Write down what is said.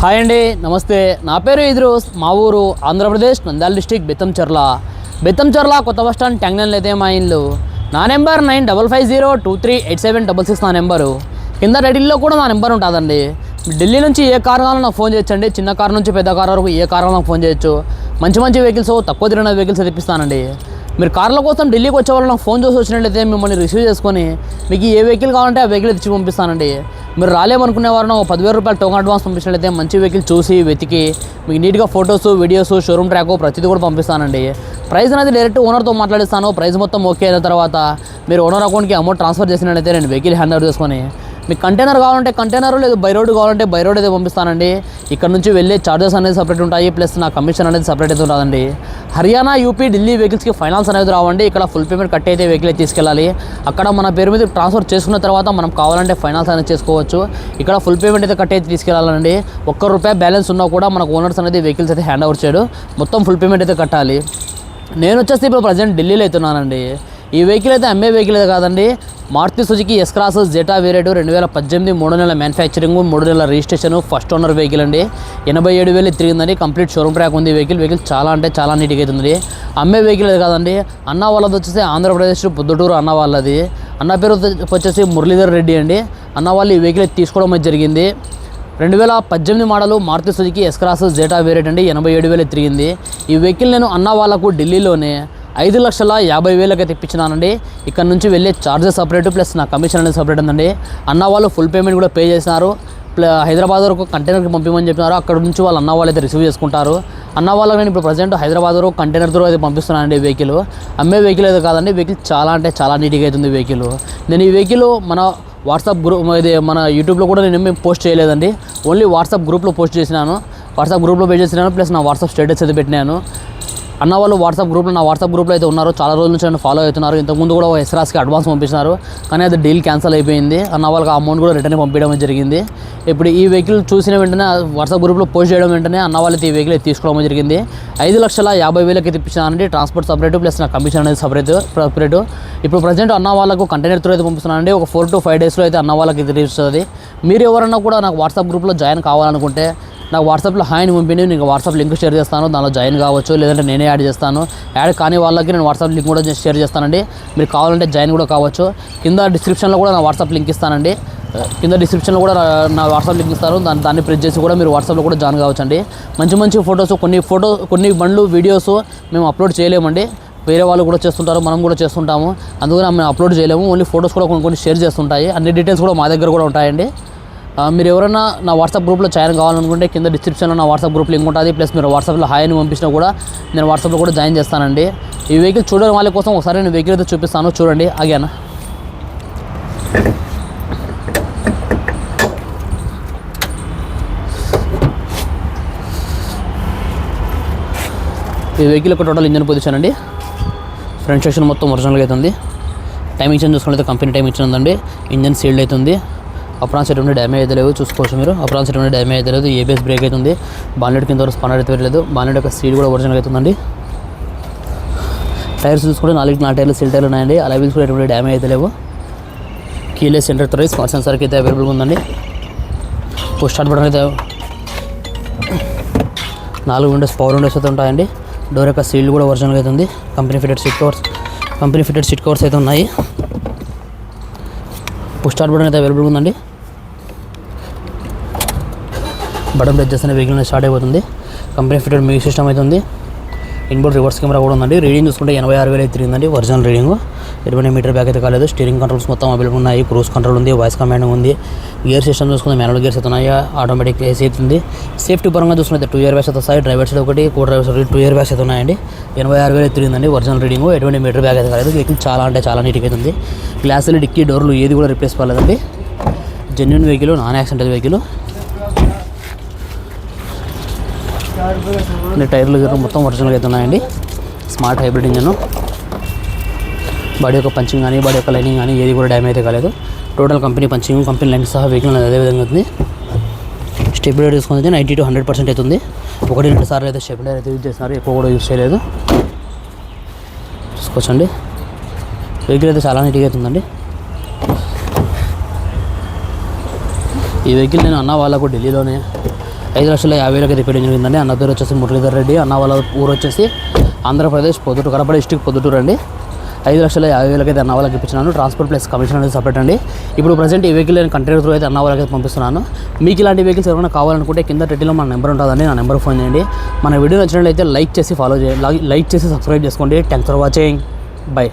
Hi అండి నమస్తే. నా పేరు ఇద్రూస్ మా ఊరు ఆంధ్రప్రదేశ్ నంద్యాల డిస్టిక్ బెత్తంచెర్ల బెత్తంచెర్ల కొత్త బస్ స్టాండ్ ట్యాంగ్నల్ అయితే మా ఇల్లు. నా number nine double five zero two three eight seven double six నా నెంబరు. కింద రెడీలో కూడా నా నెంబర్ ఉంటుందండి. ఢిల్లీ నుంచి ఏ కార్ కావాలో నాకు ఫోన్ చేయొచ్చండి? చిన్న కార్ నుంచి పెద్ద కార్ వరకు ఏ కార్ నాకు ఫోన్ చేయొచ్చు? మంచి మంచి వెహికల్స్ తక్కువ తిరిగిన వెహికల్స్ తెప్పిస్తానండి. మీరు కార్ల కోసం ఢిల్లీకి వచ్చే వాళ్ళు నాకు ఫోన్ చేసి వచ్చినట్లయితే మిమ్మల్ని రిసీవ్ చేసుకొని మీకు ఏ వెహికల్ కావాలంటే ఆ వెహికల్ ఇచ్చి పంపిస్తానండి. మీరు రాలేమనుకునే వారు ఒక పదివేల రూపాయలు టోకన్ అడ్వాన్స్ పంపించినట్లయితే మంచి వెహికల్ చూసి వెతికి మీకు నీట్గా ఫొటోస్ వీడియోస్ షోరూమ్ ట్రాక్ ప్రతిదీ కూడా పంపిస్తానండి. ప్రైస్ అనేది డైరెక్ట్ ఓనర్తో మాట్లాడిస్తాను. ప్రైస్ మొత్తం ఓకే అయిన తర్వాత మీరు ఓనర్ అకౌంట్కి అమౌంట్ ట్రాన్స్ఫర్ చేసినట్లయితే నేను వెహికల్ హ్యాండ్ ఓవర్ చేసుకొని మీకు కంటైనర్ కావాలంటే కంటైనర్ లేదు బై రోడ్ కావాలంటే బై రోడ్ అయితే పంపిస్తానండి. ఇక్కడ నుంచి వెళ్ళే చార్జెస్ అనేది సపరేట్ ఉంటాయి ప్లస్ నా కమిషన్ అనేది సపరేట్ అయితే ఉంటుందండి హర్యానా యూపీ ఢిల్లీ వెహికల్స్కి ఫైనాన్స్ అనేది రావండి. ఇక్కడ ఫుల్ పేమెంట్ కట్ అయితే వెహికల్ తీసుకెళ్ళాలి. అక్కడ మన పేరు మీద ట్రాన్స్ఫర్ చేసుకున్న తర్వాత మనం కావాలంటే ఫైనాన్స్ అనేది చేసుకోవచ్చు. ఇక్కడ ఫుల్ పేమెంట్ అయితే కట్ అయితే తీసుకెళ్ళాలండి. ఒక్క రూపాయి బ్యాలెన్స్ ఉన్నా కూడా మనకు ఓనర్స్ అనేది వెహికల్స్ అయితే హ్యాండ్ ఓవర్ చేయడు. మొత్తం ఫుల్ పేమెంట్ అయితే కట్టాలి. నేను వచ్చేసి ఇప్పుడు ప్రజెంట్ ఢిల్లీలో అవుతున్నానండి ఈ వెహికల్ అయితే అమ్మే వెహికల్ అయితే కాదండి. Maruti Suzuki S cross zeta వేరేటు రెండు వేల పద్దెనిమిది మూడు నెలల మ్యానుఫ్యాక్చరింగ్ మూడు నెలల రిజిస్ట్రేషన్ ఫస్ట్ ఓనర్ వెహికల్ అండి. ఎనభై ఏడు వేలు తిరిగిందండి. కంప్లీట్ షోరూమ్ ట్రాక్ ఉంది వెహికల్ వెహికల్ చాలా అంటే చాలా నీట్గా అవుతుంది అమ్మే వెహికల్ అది కాదండి. అన్న వాళ్ళది వచ్చేసి ఆంధ్రప్రదేశ్ పొద్దుటూరు అన్న వాళ్ళది. అన్న పేరు వచ్చేసి మురళీధర్ రెడ్డి అండి. అన్న వాళ్ళు ఈ వెహికల్ తీసుకోవడం అనేది జరిగింది. రెండు వేల పద్దెనిమిది model Maruti Suzuki S Cross Zeta variant అండి. ఎనభై ఏడు వేలు తిరిగింది. ఈ వెహికల్ నేను అన్న వాళ్ళకు ఢిల్లీలోనే ఐదు లక్షల యాభై వేలకి తెప్పించినానండి. ఇక్కడ నుంచి వెళ్ళే చార్జెస్ సపరేట్ ప్లస్ నా కమిషన్ అనేది సపరేట్ ఉందండి. అన్న వాళ్ళు ఫుల్ పేమెంట్ కూడా పే చేసినారు. ప్ల హైదరాబాద్ వరకు కంటైనర్కి పంపించమని చెప్పినారు. అక్కడ నుంచి వాళ్ళు అన్న వాళ్ళు అయితే రిసీవ్ చేసుకుంటారు. అన్న వాళ్ళకి నేను ఇప్పుడు ప్రజెంట్ హైదరాబాద్ వరకు కంటైనర్ త్రూ అయితే పంపిస్తున్నానండి వెహికల్ అమ్మే వెహికల్ అయితే కాదండి. వెహికల్ చాలా అంటే చాలా నీట్గా అవుతుంది వెహికల్ నేను ఈ వెహికల్ మన వాట్సాప్ గ్రూప్ ఇది మన యూట్యూబ్లో కూడా నేను మేము పోస్ట్ చేయలేదండి. ఓన్లీ వాట్సాప్ గ్రూప్లో పోస్ట్ చేసినాను. వాట్సాప్ గ్రూప్లో పోస్ట్ చేసినాను. ప్లస్ నా వాట్సాప్ స్టేటస్ అయితే పెట్టినాను. అన్న వాళ్ళు వాట్సాప్ గ్రూప్లో నా వాట్సాప్ గ్రూప్లో అయితే ఉన్నారు చాలా రోజుల నుంచి నన్ను ఫాలో అవుతున్నారు. ఇంతకుముందు కూడా ఎస్రాస్కి అడ్వాన్స్ పంపించినారు. కానీ అది డీల్ క్యాన్సిల్ అయిపోయింది. అన్న వాళ్ళకి అమౌంట్ కూడా రిటర్న్ పంపించడం జరిగింది. ఇప్పుడు ఈ వెహికల్ చూసిన వెంటనే వాట్సాప్ గ్రూప్లో పోస్ట్ చేయడం వెంటనే అన్న వాళ్ళకి ఈ వెహికల్ తీసుకోవడం జరిగింది. ఐదు లక్షల యాభై వేలకి తెప్పించానండి ట్రాన్స్పోర్ట్ సపరేట్ ప్లస్ నా కమిషన్ అనేది సపరేట్ సపరేట్ ఇప్పుడు ప్రజెంట్ అన్న వాళ్ళకు కంటైనర్ త్రూ అయితే పంపిస్తున్నానండి ఒక ఫోర్ టు ఫైవ్ డేస్లో అయితే అన్న వాళ్ళకి ఇది మీరు ఎవరన్నా కూడా నాకు వాట్సాప్ గ్రూప్లో జాయిన్ కావాలనుకుంటే నాకు వాట్సాప్లో హాయ్ని పంపిండి నేను వాట్సాప్ లింక్ షేర్ చేస్తాను దానిలో జాయిన్ కావచ్చు లేదంటే నేనే యాడ్ చేస్తాను. యాడ్ కాని వాళ్ళకి నేను వాట్సాప్ లింక్ కూడా షేర్ చేస్తానండి. మీరు కావాలంటే జాయిన్ కూడా కావచ్చు. కింద డిస్క్రిప్షన్లో కూడా నా వాట్సాప్ లింక్ ఇస్తానండి. కింద డిస్క్రిప్షన్లో కూడా నా వాట్సాప్ లింక్ ఇస్తారు. దాన్ని దాన్ని ప్రెస్ చేసి కూడా మీరు వాట్సాప్లో కూడా జాయిన్ కావచ్చు అండి మంచి మంచి ఫొటోస్ కొన్ని ఫోటో కొన్ని బండ్లు వీడియోస్ మేము అప్లోడ్ చేయలేమండి. వేరే వాళ్ళు కూడా చేస్తుంటారు మనం కూడా చేస్తుంటాము. అందుకని మేము అప్లోడ్ చేయలేము. ఓన్లీ ఫొటోస్ కూడా కొన్ని కొన్ని షేర్ చేస్తుంటాయి. అన్ని డీటెయిల్స్ కూడా మా దగ్గర కూడా ఉంటాయండి. మీరు ఎవరైనా నా వాట్సాప్ గ్రూప్లో జాయిన్ కావాలనుకుంటే కింద డిస్క్రిప్షన్లో నా వాట్సాప్ గ్రూప్ లింక్ ఉంటుంది. ప్లస్ మీరు వాట్సాప్లో హాయ్ అని పంపించినా కూడా నేను వాట్సాప్లో కూడా జాయిన్ చేస్తానండి. ఈ వెహికల్ చూడని వాళ్ళ కోసం ఒకసారి నేను వెహికల్ అయితే చూపిస్తాను. చూడండి. ఆగానా? ఈ వెహికల్ యొక్క టోటల్ ఇంజన్ పొజిషన్ అండి. ఫ్రంట్ సెక్షన్ మొత్తం ఒరిజినల్గా అవుతుంది టైమింగ్ చేంజ్ చూసుకుంటే కంపెనీ టైం ఇచ్చిందండి ఇంజన్ సీల్డ్ అవుతుంది అప్రాన్ సెట్ ఉండే డ్యామేజ్ అయితే లేవు చూసుకోవచ్చు మీరు. అప్రాన్ సెట్ ఉండే డ్యామేజ్ అయితే లేదు. ఏబిఎస్ బ్రేక్ అవుతుంది బాన్లెట్ కింద వరకు స్పన్నర్ అయితే లేదు. బాన్లెట్ యొక్క సీల్ కూడా ఒరిజినల్ అవుతుందండి టైర్స్ చూసుకుంటే నాలుగు నాలుగు టైర్లు సిల్ టైర్లు ఉన్నాయండి. అలా వీల్స్ కూడా ఎటువంటి డ్యామేజ్ అయితే లేవు. కీలే సెంటర్ త్రీ స్మార్ట్ సెన్సార్కి అయితే అవైలబుల్గా ఉందండి. పుష్ స్టార్ట్ బటన్ అయితే నాలుగు విండోస్ పవర్ విండోస్ అయితే ఉంటాయండి. డోర్ యొక్క సీల్ కూడా ఒరిజినల్గా అయితే ఉంది. Company fitted seat covers company fitted seat covers అయితే ఉన్నాయి. పుష్ స్టార్ట్ బటన్ అయితే అవైలబుల్గా ఉందండి. బటన్ ప్రెస్ చేస్తేనే వెహికల్ అనేది స్టార్ట్ అయిపోతుంది. కంపెనీ ఫిటెడ్ మ్యూజిక్ సిస్టమ్ అయితే ఉంది ఇన్బోర్డ్ రివర్స్ కెమెరా కూడా ఉందండి. రీడింగ్ చూసుకుంటే ఎనభై ఆరు వేలు అయితే తిరిగిందండి ఒరిజినల్ రీడింగ్ ఇరవై మీటర్ బ్యాక్ అయితే కాలేదు. స్టీరింగ్ కంట్రోల్స్ మొత్తం అవైలబుల్ ఉన్నాయి. క్రూజ్ కంట్రోల్ ఉంది వాయిస్ కమాండింగ్ ఉంది. గేర్ సిస్టమ్ చూసుకుంటే మాన్యువల్ గేర్స్ అయితే ఉన్నాయి. ఆటోమేటిక్ ఏసీ అయితే ఉంది. సేఫ్టీ పరంగా చూసుకుంటే టూ ఇయర్ బ్యాగ్స్ అయితే వస్తాయి. డ్రైవర్ సైడ్ ఒకటి co driver side two air bags అయితే ఉన్నాయండి. ఎనభై ఆరు వేలు తిరిగిందండి ఒరిజినల్ రీడింగ్ ఎటువంటి మీటర్ బ్యాక్ అయితే కాలేదు. వెహికల్ చాలా అంటే చాలా నీట్గా అవుతుంది గ్లాసులు డిక్కీ డోర్లు ఏది కూడా రిప్లేస్ కాలేదండి genuine vehicle non accidental vehicle అంటే టైర్లు గిర్లు మొత్తం ఒరిజినల్గా అయితే ఉన్నాయండి. స్మార్ట్ హైబ్రిడ్ ఇంజన్ బాడీ యొక్క పంచింగ్ కానీ బాడీ యొక్క లైనింగ్ కానీ ఏది కూడా డ్యామేజ్ అయితే కాలేదు. Total company punching company line సహా వెహికల్ అదే విధంగా ఉంది. స్టెబిలైజర్ తీసుకుంది నైంటీ టు హండ్రెడ్ పర్సెంట్ అవుతుంది ఒకటి రెండు సార్లు అయితే స్టెబిలైజర్ అయితే యూజ్ చేస్తున్నారు ఎక్కువ కూడా యూజ్ చేయలేదు. చూసుకోవచ్చండి. వెహికల్ అయితే చాలా నీట్గా అవుతుందండి ఈ వెహికల్ నేను అన్న వాళ్ళకు ఢిల్లీలోనే ఐదు లక్షల యాభై వేలకి రిపేర్ జరిగిందండి. అన్న పేరు వచ్చేసి మురళీధర్ రెడ్డి. అన్న వాళ్ళ ఊరు వచ్చేసి ఆంధ్రప్రదేశ్ పొద్దుటూరు కడప డిస్టిక్ పొద్దుటూరు అండి. ఐదు లక్షల యాభై వేలకి అయితే అన్న వాళ్ళకి ఇప్పించినాను. ట్రాన్స్పోర్ట్ ప్లస్ కమిషన్ అనేది సపరేట్ అండి. ఇప్పుడు ప్రజెంట్ ఈ వెహికల్ నేను కంటైనర్ త్రూ అయితే అన్న వాళ్ళకి అయితే పంపిస్తున్నాను. మీకు ఇలాంటి వెహికల్స్ ఎవరైనా కావాలనుకుంటే కింద టెట్లో మన నెంబర్ ఉంటుందండి. నా నెంబర్ ఫోన్ చేయండి. మన వీడియో నచ్చినట్లయితే లైక్ చేసి ఫాలో చేయండి. లైక్ చేసి సబ్స్క్రైబ్ చేసుకోండి. Thanks for watching bye